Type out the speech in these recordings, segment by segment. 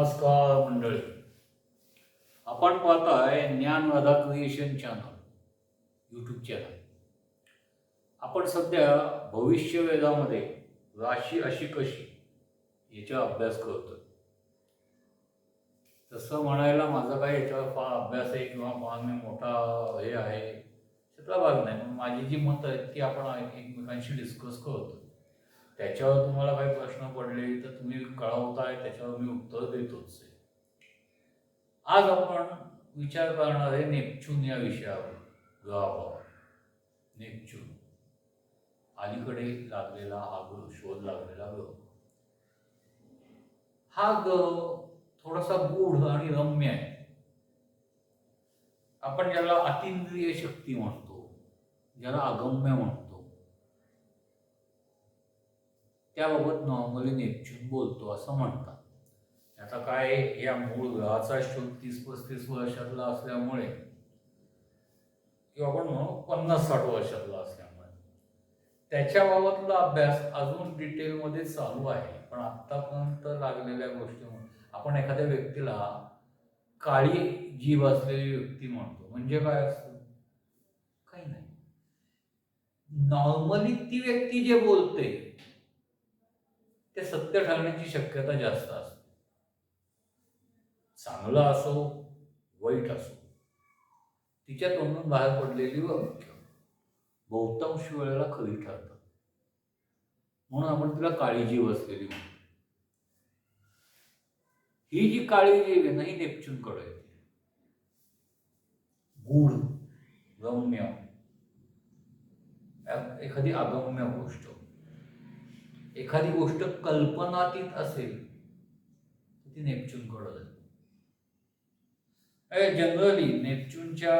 नमस्कार मंडळी आपण पाहताय Dnyan Radha creation channel YouTube channel आपण सध्या भविष्य वेदामध्ये राशी अशी कशी याचा अभ्यास करतो तसं म्हणायला माझा काही याच्यावर फार अभ्यास आहे किंवा फार मी मोठा हे आहे त्यातला भाग नाही. पण माझी जी मत आहेत ती आपण एकमेकांशी डिस्कस करतो त्याच्यावर तुम्हाला काही प्रश्न पडले तर तुम्ही कळवताय त्याच्यावर मी उत्तर देतोच आहे. आज आपण विचार करणार आहे नेपच्यून या विषयावर ग्रहावर नेपच्यून. अलीकडे लागलेला हा ग्रह शोध लागलेला ग्रह. हा ग्रह थोडासा गूढ आणि रम्य आहे. आपण ज्याला अतिंद्रिय शक्ती म्हणतो ज्याला अगम्य म्हणतो. त्याबाबत नॉर्मली नेपच्यून बोलतो असं म्हणतात. आता काय या मूळ ग्रहाचा शोध तीस पस्तीस वर्षातला असल्यामुळे किंवा आपण म्हणू पन्नास साठ वर्षातला असल्यामुळे. त्याच्याबाबतला अभ्यास अजून डिटेलमध्ये चालू आहे. पण आत्तापर्यंत लागलेल्या गोष्टी आपण एखाद्या व्यक्तीला काळी जीभ असलेली व्यक्ती म्हणतो. म्हणजे काय असतं? काही नाही. नॉर्मली ती व्यक्ती जे बोलते ते सत्य ठरण्याची शक्यता जास्त असते. चांगलं असो वाईट असो तिच्या तोंडून बाहेर पडलेली वाक्य बहुतांश वेळेला खरी ठरतात. म्हणून आपण तिला काळीजीव असलेली म्हणतो. ही जी काळीजीव आहे ना ही नेपच्यूनकडे येते. गूढ रम्य. एखादी अगम्य गोष्ट. एखादी गोष्ट कल्पनातीत असेल तर ती नेपच्यूनकडे जाते जनरली नेपच्यूनच्या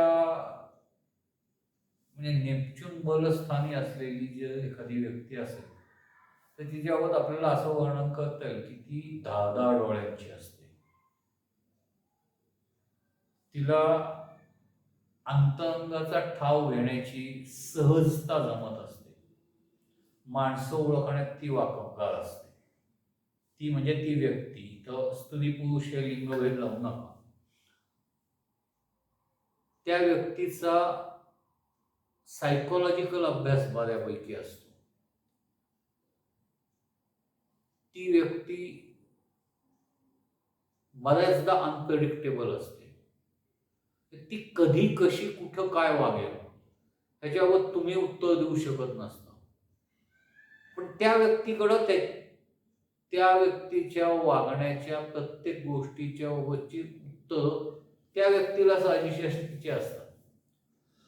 म्हणजे नेपच्यून बलस्थानी असलेली जी एखादी व्यक्ती असेल तर तिच्याबाबत आपल्याला असं वर्णन करता येईल की ती धारदार डोळ्यांची असते. तिला अंतरंगाचा ठाव घेण्याची सहजता जमत असते. माणसं ओळखण्यात ती वाकबगार असते. ती म्हणजे ती व्यक्ती. तर स्त्री पुरुष हे लिंगभेद लावू नका. त्या व्यक्तीचा सायकोलॉजिकल अभ्यास बऱ्यापैकी असतो. ती व्यक्ती बऱ्याचदा अनप्रेडिक्टेबल असते. ती कधी कशी कुठं काय वागेल ह्याच्यावर तुम्ही उत्तर देऊ शकत नसता. त्या व्यक्तीकडं त्या त्या व्यक्तीच्या वागण्याच्या प्रत्येक गोष्टीच्या बाबतची उत्तर त्या व्यक्तीला साजेशी असतात.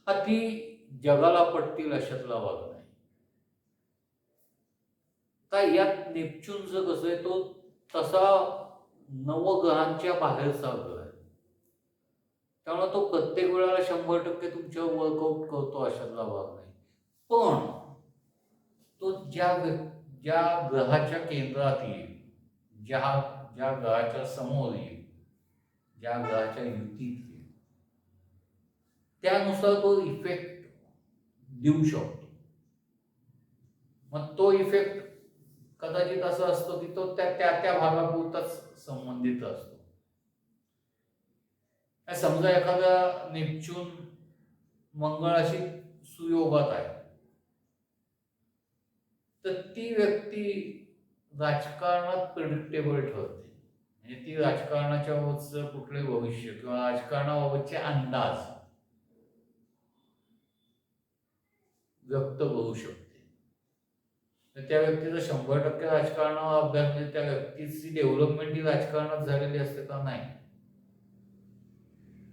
हा ती जगाला पटतील अशातला वाग नाही. काय यात नेपच्यूनचं कसं आहे तो तसा नवग्रहांच्या बाहेरचा ग्रह आहे. त्यामुळे तो प्रत्येक वेळेला शंभर टक्के तुमच्या वर्कआउट करतो अशातला भाग नाही. पण तो ज्या ज्या ग्रहाच्या केंद्रात येईल ज्या ज्या ग्रहाच्या समोर येईल ज्या ग्रहाच्या युतीत येईल त्यानुसार तो इफेक्ट देऊ शकतो. मग तो इफेक्ट कदाचित असं असतो की तो त्या त्या त्या भागापुरताच संबंधित असतो. समजा एखादा नेपच्यून मंगळाशी सुयोगात आहे. तर ती व्यक्ती राजकारणात प्रिडिक्टेबल ठरते. म्हणजे ती राजकारणाच्या बाबतचं कुठले भविष्य किंवा राजकारणाबाबतचे अंदाज व्यक्त होऊ शकते. तर त्या व्यक्तीचा शंभर टक्के राजकारणावर अभ्यास म्हणजे त्या व्यक्तीची डेव्हलपमेंट ही राजकारणात झालेली असते का नाही?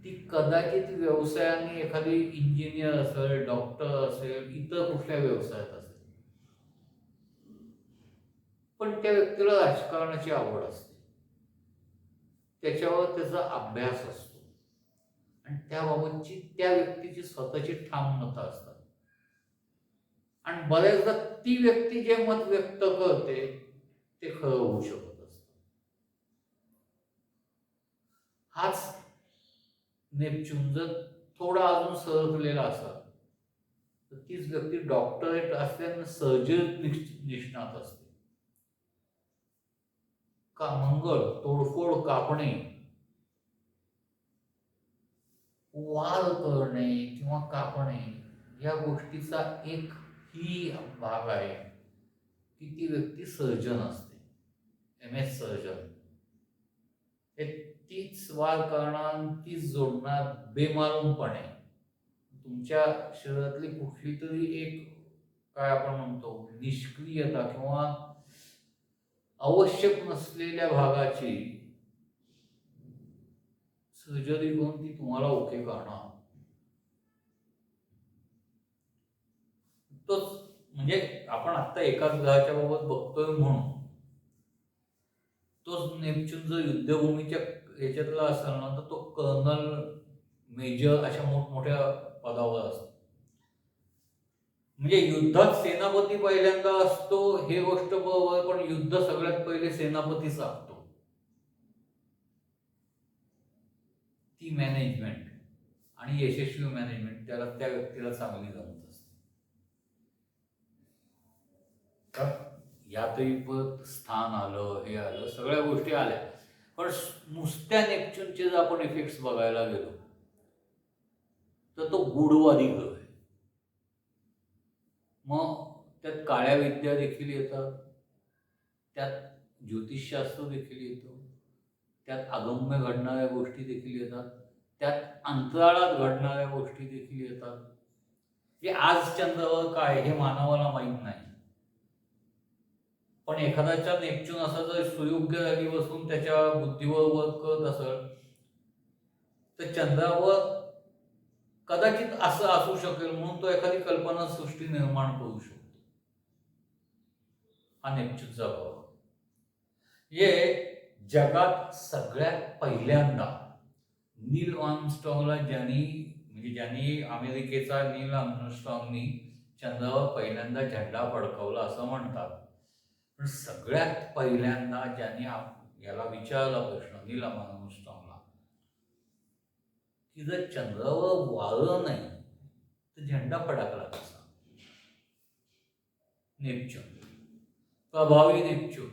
ती कदाचित व्यवसायाने एखादी इंजिनियर असेल डॉक्टर असेल इतर कुठल्या व्यवसायात असेल. पण त्या व्यक्तीला राजकारणाची आवड असते. त्याच्यावर त्याचा अभ्यास असतो. आणि त्याबाबतची त्या व्यक्तीची स्वतःची ठाम मतं असतात. आणि बऱ्याचदा ती व्यक्ती जे मत व्यक्त करते ते खरं होऊ शकत असत. हाच नेपच्यून जर थोडा अजून सरकलेला असा तर तीच व्यक्ती डॉक्टरेट असल्यानं सर्जरी निष्णात असते. का मंगळ तोडफोड कापणे वार करणे किंवा कापणे या गोष्टीचा एक ही भाग आहे. की ती व्यक्ती सर्जन असते. M S surgeon. हे तीच वार करणार तीच जोडणार बेमालूमपणे. तुमच्या शरीरातली कुठली तरी एक काय आपण म्हणतो निष्क्रियता किंवा आवश्यक नसलेल्या भागाची सर्जरी करून ती तुम्हाला ओके करणार. तोच म्हणजे आपण आता एकाच ग्रहाच्या बाबत बघतोय म्हणून. तोच नेपच्यून जर युद्धभूमीच्या याच्यातला असेल ना तर तो कर्नल मेजर अशा मोठमोठ्या पदावर असतो. म्हणजे युद्धात सेनापती पहिल्यांदा असतो हे गोष्ट बरोबर पण युद्ध सगळ्यात पहिले सेनापतीच असतो. ती मॅनेजमेंट आणि यशस्वी मॅनेजमेंट त्याला त्या व्यक्तीला चांगली जमत असते. यातही स्थान आलं हे आलं सगळ्या गोष्टी आल्या. पण नुसत्या नेपच्यूनचे जर आपण इफेक्ट्स बघायला गेलो तर तो गूढवादी ग्रह मग त्यात काळ्या विद्या देखील येतात. त्यात ज्योतिषशास्त्र देखील येतो. त्यात अगम्य घडणाऱ्या गोष्टी देखील येतात. त्यात अंतराळात घडणाऱ्या गोष्टी देखील येतात. जे आज चंद्रावर काय हे मानवाला माहीत नाही. पण एखाद्याच्या नेपच्यून असा जर सुयोग्य जागी बसून त्याच्या बुद्धीवर वर्क करत असेल तर चंद्रावर कदाचित असं असू शकेल म्हणून तो एखादी कल्पना सृष्टी निर्माण करू शकतो. हा नेपच्यूनचा भाव हे जगात सगळ्यात पहिल्यांदा नील आर्मस्ट्रॉंगला ज्यांनी, म्हणजे ज्यांनी अमेरिकेचा नील आर्मस्ट्रॉंगनी चंद्रावर पहिल्यांदा झेंडा फडकवला असं म्हणतात. पण सगळ्यात पहिल्यांदा ज्यांनी याला विचारला प्रश्न, नील आर्मस्ट्रॉंगला की जर चंद्रावर वाळलं नाही तर झेंडा फडकला कसा नेपच्यून. प्रभावी नेपच्यून.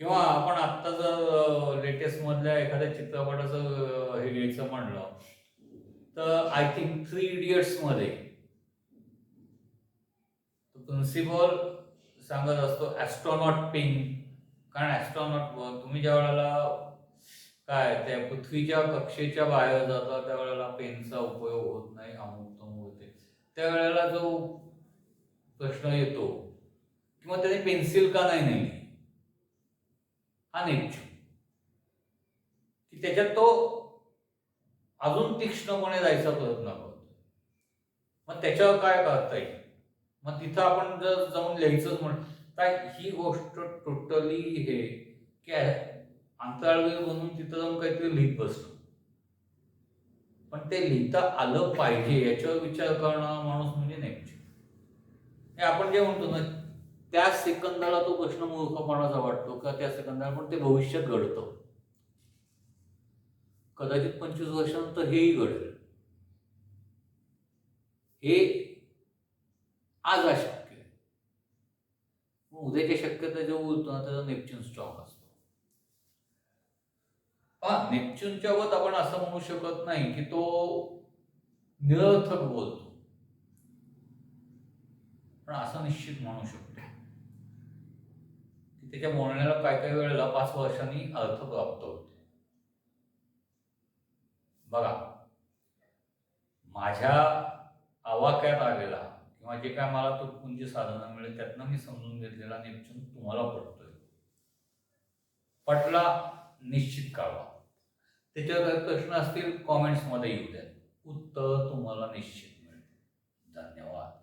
किंवा आपण आत्ता जर लेटेस्ट मधल्या एखाद्या चित्रपटाचं हे घ्यायचं म्हणलं तर आय थिंक थ्री इडियट्समध्ये प्रिन्सिपल सांगत असतो ॲस्ट्रॉनॉट पिंग कारण ॲस्ट्रॉनॉट तुम्ही ज्या वेळेला काय त्या पृथ्वीच्या कक्षेच्या बाहेर जातात त्यावेळेला पेनचा उपयोग होत नाही अमुक तमुक होते. त्यावेळेला जो प्रश्न येतो किंवा त्याने पेन्सिल का नाही नेली? हा नेपच्यून की त्याच्यात तो अजून तीक्ष्णपणे जायचा प्रयत्न करतो. मग त्याच्यावर काय करता येईल? मग तिथं आपण जर जाऊन लिहायचंच म्हण काय ही गोष्ट टोटली हे की अंतराळवीर बनून तिथं जाऊन काहीतरी लिहित बसतो पण ते लिहिता आलं पाहिजे याच्यावर विचार करणारा माणूस म्हणजे नेपच्यून हे आपण जे म्हणतो ना त्या सेकंदाला तो प्रश्न मूर्खपणाचा वाटतो का त्या सेकंदाला पण ते भविष्यात घडतं. कदाचित पंचवीस वर्षानंतर हेही घडेल. हे आज अशक्य आहे. उद्याच्या शक्यता जो उरतो ना त्याचा नेपच्यून स्ट्रॉंग असतो. हा नेपच्यूनच्या वत आपण असं म्हणू शकत नाही की तो निरर्थक बोलतो. पण असं निश्चित म्हणू शकतो. की त्याच्या बोलण्याला काय काही वेळेला पाच वर्षांनी अर्थ प्राप्त होते. बघा माझ्या आवाक्यात आलेला किंवा जे काय मला तुटपुंजी साधनं मिळेल त्यातनं मी समजून घेतलेला नेपच्यून तुम्हाला पडतोय पटला निश्चित काढवा त्याच्यावर काही प्रश्न असतील कॉमेंट्समध्ये येऊ द्या. उत्तर तुम्हाला निश्चित मिळेल धन्यवाद.